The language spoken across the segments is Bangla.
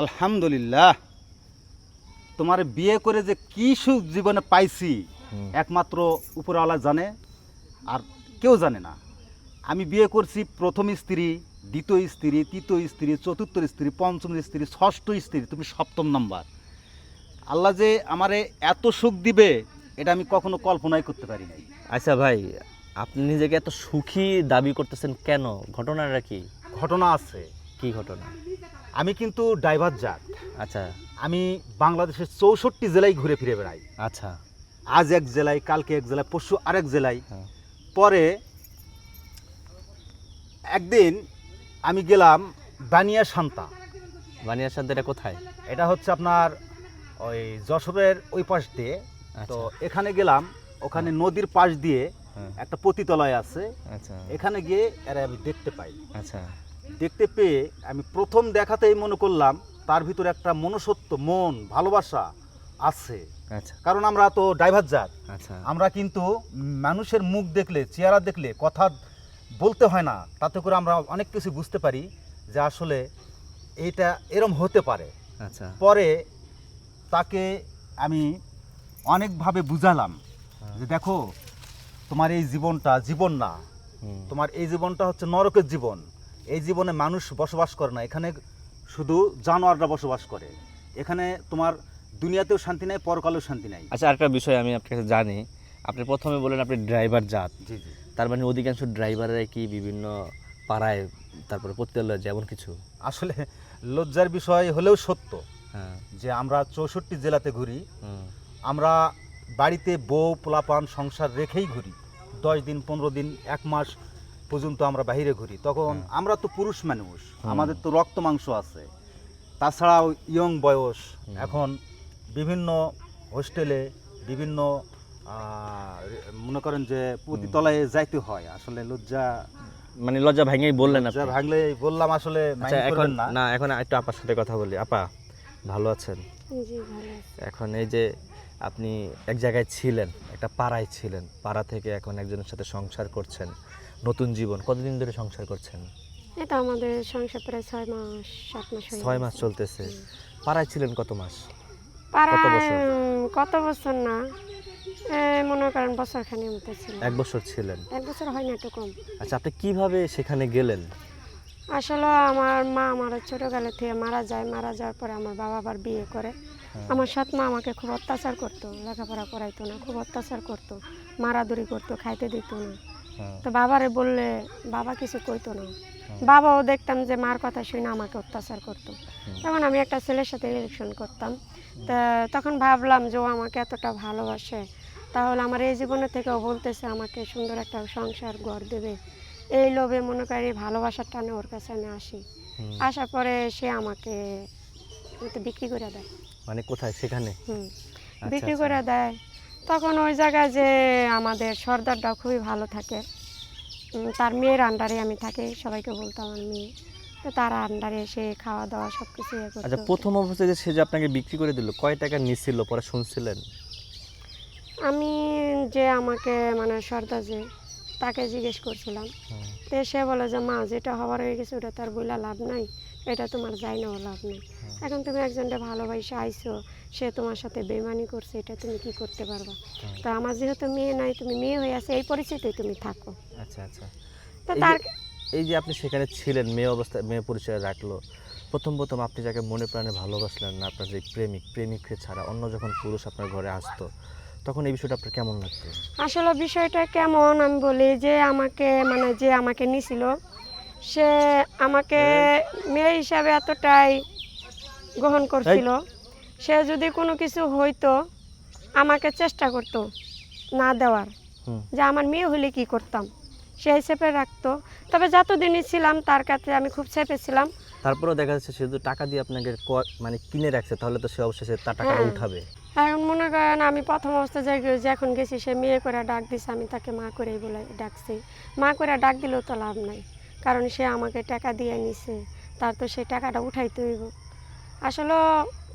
আলহামদুলিল্লাহ। তোমার বিয়ে করে যে কি সুখ জীবনে পাইছি একমাত্র উপরওয়ালা জানে আর কেউ জানে না। আমি বিয়ে করছি প্রথম স্ত্রী দ্বিতীয় স্ত্রী তৃতীয় স্ত্রী চতুর্থ স্ত্রী পঞ্চম স্ত্রী ষষ্ঠ স্ত্রী তুমি সপ্তম নাম্বার। আল্লাহ যে আমারে এত সুখ দিবে এটা আমি কখনো কল্পনাই করতে পারি নাই। আচ্ছা ভাই আপনি নিজেকে এত সুখী দাবি করতেছেন কেন? ঘটনাটা কি? ঘটনা আছে। কি ঘটনা? আমি কিন্তু ড্রাইভার যাক আচ্ছা। আমি বাংলাদেশের চৌষট্টি জেলায় ঘুরে ফিরে বেড়াই। আচ্ছা। আজ এক জেলায় কালকে এক জেলায় পরশু আরেক জেলায়। হ্যাঁ। পরে একদিন আমি গেলাম বানিয়া শান্তা। বানিয়া সাথে এটা কোথায়? এটা হচ্ছে আপনার ওই যশোরের ওই পাশ দিয়ে। তো আচ্ছা এখানে গেলাম ওখানে নদীর পাশ দিয়ে হ্যাঁ, একটা পতিতলায় আছে। আচ্ছা। এখানে গিয়ে এরা আমি দেখতে পাই। আচ্ছা। দেখতে পেয়ে আমি প্রথম দেখাতেই মনে করলাম তার ভিতরে একটা মনুষ্যত্ব মন ভালোবাসা আছে। আচ্ছা। কারণ আমরা তো ড্রাইভার জাত। আচ্ছা। আমরা কিন্তু মানুষের মুখ দেখলে চেহারা দেখলে কথা বলতে হয় না তাতে করে আমরা অনেক কিছু বুঝতে পারি যে আসলে এইটা এরম হতে পারে। আচ্ছা। পরে তাকে আমি অনেকভাবে বুঝালাম যে দেখো তোমার এই জীবনটা জীবন না। তোমার এই জীবনটা হচ্ছে নরকের জীবন। এই জীবনে মানুষ বসবাস করে না। এখানে শুধু জানোয়াররা বসবাস করে। এখানে তোমার দুনিয়াতেও শান্তি নাই পরকালেও শান্তি নাই। আচ্ছা আরেকটা বিষয় আমি আপনার কাছে জানি। আপনি প্রথমে বলেন আপনি ড্রাইভার জাত। জি জি। তার মানে অধিকাংশ ড্রাইভাররাই কি বিভিন্ন পাড়ায় তারপরে পতিতালয় যেমন কিছু? আসলে লজ্জার বিষয় হলেও সত্য হ্যাঁ। যে আমরা চৌষট্টি জেলাতে ঘুরি। আমরা বাড়িতে বউ পোলাপান সংসার রেখেই ঘুরি। দশ দিন পনেরো দিন এক মাস পর্যন্ত আমরা বাইরে ঘুরি তখন হ্যাঁ। আমরা তো পুরুষ মানুষ আমাদের তো রক্ত মাংস আছে। তাছাড়াও ইয়ং বয়স এখন বিভিন্ন হোস্টেলে বিভিন্ন মনে করেন যে পতিতলায় যাইতে হয় আসলে লজ্জা মানে লজ্জা ভেঙেই বললেন লজ্জা আপনি। ভাঙলে বললাম আসলে আচ্ছা এখন না এখন একটু আপার সাথে কথা বলি। আপা ভালো আছেন? জি ভালো আছি। এখন এই যে আপনি এক জায়গায় ছিলেন একটা পাড়ায় ছিলেন পাড়া থেকে এখন একজনের সাথে সংসার করছেন। নতুন জীবন কতদিন ধরে সংসার করছেন? এটা আমাদের সংসার প্রায় ছয় মাস সাত মাস ছয় মাস চলতেছে। পাড়ায় ছিলেন কত মাস? পাড়ায় কত বছর? না মনে করেন বছর খানি মতো ছিল এক বছর ছিলেন। এক বছর হয় না একটু কম। আচ্ছা আপনি কীভাবে সেখানে গেলেন? আসলে আমার মা আমার ছোটবেলা থেকে মারা যায় মারা যাওয়ার পরে আমার বাবা আবার বিয়ে করে। হ্যাঁ। আমার সৎ মা আমাকে খুব অত্যাচার করতো লেখাপড়া করাইতো না খুব অত্যাচার করতো মারাদুরি করতো খাইতে দিত না। তো বাবারে বললে বাবা কিছু কইতো না। হ্যাঁ। বাবাও দেখতাম যে মার কথা শুনে আমাকে অত্যাচার করতো। তখন আমি একটা ছেলের সাথে ইলেকশন করতাম। তা তখন ভাবলাম যে ও আমাকে এতটা ভালোবাসে। তাহলে আমার এই জীবনে থেকেও বলতেছে আমাকে সুন্দর একটা সংসার ঘর দেবে। এই লোভে মনে করি ভালোবাসার টানে ওর কাছে আমি আসি। আসার পরে সে আমাকে আমাকে বিক্রি করে দেয়। মানে কোথায়? সেখানে? আচ্ছা, বিক্রি আচ্ছা। করে দেয়। তখন ওই জায়গায় যে আমাদের সর্দারটা খুবই ভালো থাকে। তার মেয়ের আন্ডারে আমি থাকি সবাইকে বলতাম আমার মেয়ে তো তার আন্ডারে এসে খাওয়া দাওয়া সব কিছু ইয়ে আচ্ছা প্রথম অবস্থায় যে সে যে আপনাকে বিক্রি করে দিল কয় টাকা নিছিল পরে শুনছিলেন? আমি যে আমাকে মানে সর্দার যে তাকে জিজ্ঞেস করছিলাম। তো সে বলে যে মা যেটা হবার হয়ে গেছে ওটা তার বইলা লাভ নাই। এটা তোমার যাই না লাভ নেই। এখন তুমি একজনটা ভালোবাসে আইছো সে তোমার সাথে বেমানি করছে এটা তুমি কি করতে পারবা? হুম। তো আমার যেহেতু মেয়ে নাই তুমি মেয়ে হয়ে আছে এই পরিস্থিতিতে তুমি থাকো। আচ্ছা আচ্ছা। তো তার এই যে আপনি সেখানে ছিলেন মেয়ে অবস্থায় মেয়ে পরিচয় রাখল প্রথম প্রথম আপনি যাকে মনে প্রাণে ভালোবাসলেন না আপনার যে প্রেমিক প্রেমিককে ছাড়া অন্য যখন পুরুষ আপনার ঘরে আসতো তখন এই বিষয়টা আপনার কেমন লাগতো? আসলে বিষয়টা কেমন আমি বলি যে আমাকে মানে যে আমাকে নিছিল সে আমাকে মেয়ে হিসাবে এতটাই গ্রহণ করছিল। সে যদি কোনো কিছু হইতো আমাকে চেষ্টা করতো না দেওয়ার। যে আমার মেয়ে হলে কি করতাম? সে চেপে রাখতো। তবে যতদিনই ছিলাম তার কাছে আমি খুব চেপে ছিলাম। তারপরেও দেখা যাচ্ছে শুধু টাকা দিয়ে আপনাকে মানে কিনে রাখছে তাহলে তো সে অবশ্যই সে তার টাকাটা হ্যাঁ। উঠাবে। এখন মনে করেন আমি প্রথম যে এখন গেছি সে মেয়ে করে ডাক দিছে আমি তাকে মা করেই বলে ডাকছি। মা করে ডাক দিলেও তো লাভ নাই। কারণ সে আমাকে টাকা দিয়ে নিছে। তার তো সে টাকাটা উঠাইতে হইব। আসলে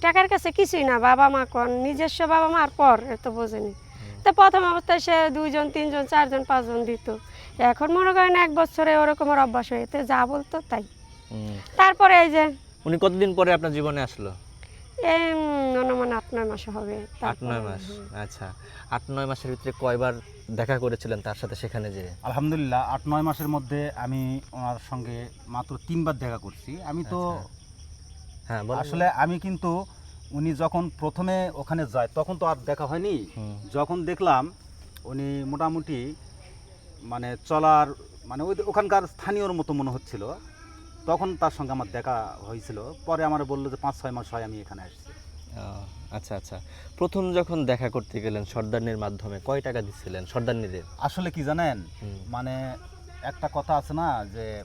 টাকার কাছে কিছুই না বাবা মা কন নিজস্ব বাবা মার পর এত বোঝেনি। তো প্রথম অবস্থায় সে দুইজন তিনজন চারজন পাঁচজন দিত। এখন মনে করেন এক বছরে ওরকম অভ্যাস হয়েছে যা বলতো তাই। তারপরে এই যে উনি কতদিন পরে আপনার জীবনে আসলো? অনুমান আট নয় মাস হবে। আট নয় মাস হ্যাঁ। আচ্ছা। আট নয় মাসের ভিতরে কয়বার দেখা করেছিলেন তার সাথে সেখানে যে? আলহামদুলিল্লাহ আট নয় মাসের মধ্যে আমি ওনার সঙ্গে মাত্র তিনবার দেখা করছি। আমি তো হ্যাঁ আসলে আমি কিন্তু উনি যখন প্রথমে ওখানে যায় তখন তো আর দেখা হয়নি। যখন দেখলাম উনি মোটামুটি মানে চলার মানে ওই ওখানকার স্থানীয়র মতো মনে হচ্ছিল। তখন তার সঙ্গে আমার দেখা হয়েছিল। পরে আমার বলল যে পাঁচ ছয় মাস হয় আমি এখানে আসছি। আচ্ছা আচ্ছা। প্রথম যখন দেখা করতে গেলেন সর্দারনির মাধ্যমে কয় টাকা দিচ্ছিলেন সর্দারনিদের? আসলে কি জানেন? মানে একটা কথা আছে না যে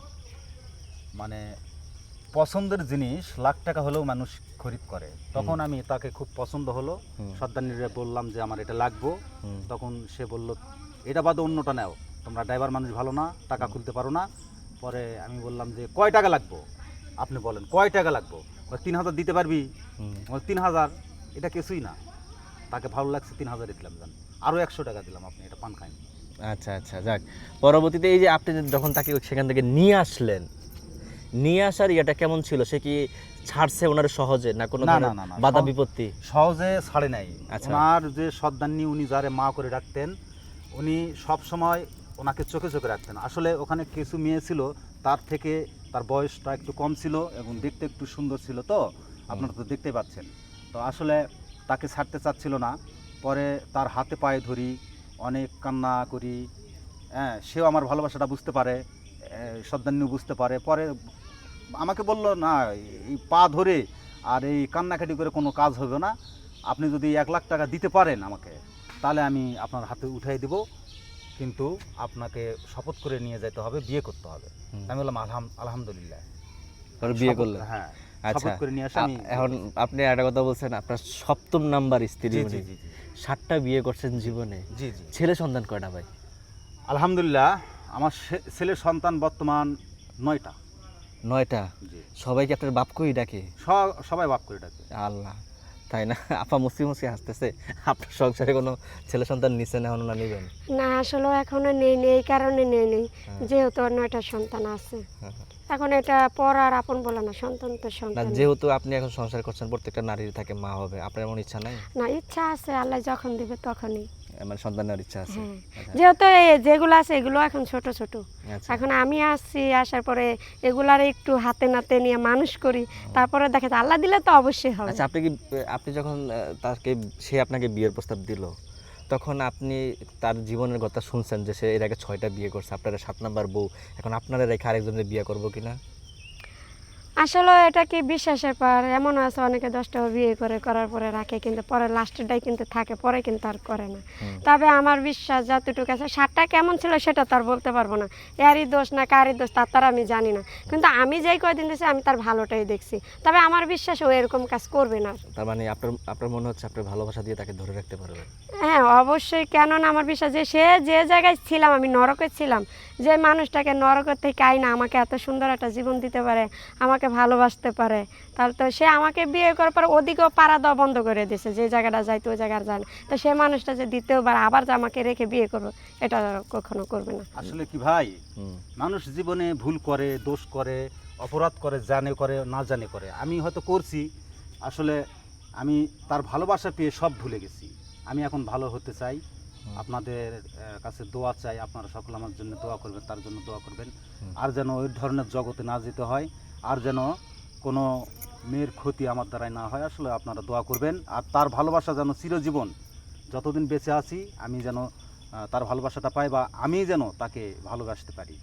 মানে পছন্দের জিনিস লাখ টাকা হলেও মানুষ খরিদ করে। তখন আমি তাকে খুব পছন্দ হলো। সর্দারনিরে বললাম যে আমার এটা লাগবো। তখন সে বলল এটা বাদে অন্যটা নাও। তোমরা ড্রাইভার মানুষ ভালো না টাকা খুলতে পারো না। পরে আমি বললাম যে কয় টাকা লাগবো? আপনি বলেন কয় টাকা লাগবো? তিন হাজার দিতে পারবি? তিন হাজার? এটা কিছুই না। তাকে ভালো লাগছে তিন হাজার দিলাম জান। আরও একশো টাকা দিলাম আপনি এটা পান খাইনি। আচ্ছা আচ্ছা যাক। পরবর্তীতে এই যে আপনি যখন তাকে সেখান থেকে নিয়ে আসলেন নিয়ে আসার ইয়েটা কেমন ছিল? সে কি ছাড়ছে ওনার সহজে না কোনো না, না, বাধা বিপত্তি? সহজে ছাড়ে নাই। আচ্ছা। ওনার যে সর্দান্নি উনি যারে মা করে রাখতেন উনি সব সময় ওনাকে চোখে চোখে রাখতেন। আসলে ওখানে কিছু মেয়ে ছিল, তার থেকে তার বয়সটা একটু কম ছিল এবং দেখতে একটু সুন্দর ছিল তো, আপনারা তো দেখতেই পাচ্ছেন। তো আসলে তাকে ছাড়তে চাচ্ছিল না। পরে তার হাতে পায়ে ধরি, অনেক কান্না করি। হ্যাঁ সেও আমার ভালোবাসাটা বুঝতে পারে সর্দান্নিও বুঝতে পারে। পরে আমাকে বলল, না, এই পা ধরে আর এই কান্নাকাটি করে কোনো কাজ হবে না। আপনি যদি এক লাখ টাকা দিতে পারেন আমাকে, তাহলে আমি আপনার হাতে উঠাই দেব। কিন্তু আপনাকে শপথ করে নিয়ে যেতে হবে বিয়ে করতে হবে। আমি বললাম আলহাম আলহামদুলিল্লাহ। বিয়ে করলেন? হ্যাঁ আচ্ছা। এখন আপনি একটা কথা বলছেন আপনার সপ্তম নাম্বার স্ত্রী জি জি সাতটা বিয়ে করছেন জীবনে। জি জি। ছেলে সন্তান কয়টা ভাই? আলহামদুলিল্লাহ আমার ছেলের সন্তান বর্তমান নয়টা। নয়টা? সবাইকে আপনার বাপকেই ডাকে? সবাই বাপ করে ডাকে। আল্লাহ। তাই না? আপা মুসি মুসি হাসতেছে। আপনার সংসারে কোনো ছেলে সন্তান নিচে না না নিবেন? না আসলে এখনও নেই নেই এই কারণে নেই নেই। হ্যাঁ। যেহেতু নয়টা সন্তান আছে। হ্যাঁ। এখন এটা পর আর আপন বলে না সন্তান তো না সন্তান। যেহেতু আপনি এখন সংসার করছেন প্রত্যেকটা নারীর থাকে মা হবে। আপনার এমন ইচ্ছা নাই? না ইচ্ছা আছে আল্লাহ যখন দিবে তখনই। মানে সন্তান নেওয়ার ইচ্ছা আছে। আচ্ছা, যেহেতু যেগুলো আছে এগুলো এখন ছোট ছোট। আচ্ছা। এখন আমি আসছি আসার পরে এগুলার একটু হাতে নাতে নিয়ে মানুষ করি তারপরে দেখা যায় আল্লাহ দিলে তো অবশ্যই হবে। আচ্ছা আপনি কি আপনি যখন তাকে সে আপনাকে বিয়ের প্রস্তাব দিল তখন আপনি তার জীবনের কথা শুনছেন যে সে এর আগে ছয়টা বিয়ে করছে আপনারা সাত নাম্বার বউ এখন আপনারা রেখে আরেকজনের বিয়ে করব কিনা? আসলে এটা কি বিশ্বাসের পর? এমন আছে অনেকে দশটা বিয়ে করে করার পরে রাখে কিন্তু পরে লাস্টেরটাই কিন্তু থাকে পরে কিন্তু আর করে না। তবে আমার বিশ্বাস যতটুকু আছে সারটা কেমন ছিল সেটা তো আর বলতে পারব না। এরই দোষ না কারই দোষ তার তার আমি জানি না। কিন্তু আমি যেই কয়দিন দিয়েছি আমি তার ভালোটাই দেখছি। তবে আমার বিশ্বাস ও এরকম কাজ করবে না। তার মানে আপনার আপনার মনে হচ্ছে আপনার ভালোবাসা দিয়ে তাকে ধরে রাখতে পারবে? হ্যাঁ অবশ্যই। কেননা আমার বিশ্বাস যে সে যে জায়গায় ছিলাম আমি নরকে ছিলাম। যে মানুষটাকে নরকের থেকে আইনা আমাকে এত সুন্দর একটা জীবন দিতে পারে আমাকে ভালোবাসতে পারে। তাহলে তো সে আমাকে বিয়ে করার পর ওদিকেও পাড়া দেওয়া বন্ধ করে দিয়েছে যে জায়গাটা যাইতো ওই জায়গার যায় না। তো সে মানুষটা যে দ্বিতীয় বার আবার যে আমাকে রেখে বিয়ে করব এটা কখনো করবে না। আসলে কি ভাই? মানুষ জীবনে ভুল করে দোষ করে অপরাধ করে জানে করে না জানে করে। আমি হয়তো করছি আসলে আমি তার ভালোবাসা পেয়ে সব ভুলে গেছি। আমি এখন ভালো হতে চাই। আপনাদের কাছে দোয়া চাই। আপনারা সকল আমার জন্য দোয়া করবেন তার জন্য দোয়া করবেন। আর যেন ওই ধরনের জগতে না যেতে হয়। আর যেন কোনো মেয়ের ক্ষতি আমার দ্বারাই না হয়, আসলে আপনারা দোয়া করবেন। আর তার ভালোবাসা যেন চিরজীবন, যতদিন বেঁচে আছি, আমি যেন তার ভালোবাসাটা পাই বা আমি যেন তাকে ভালোবাসতে পারি।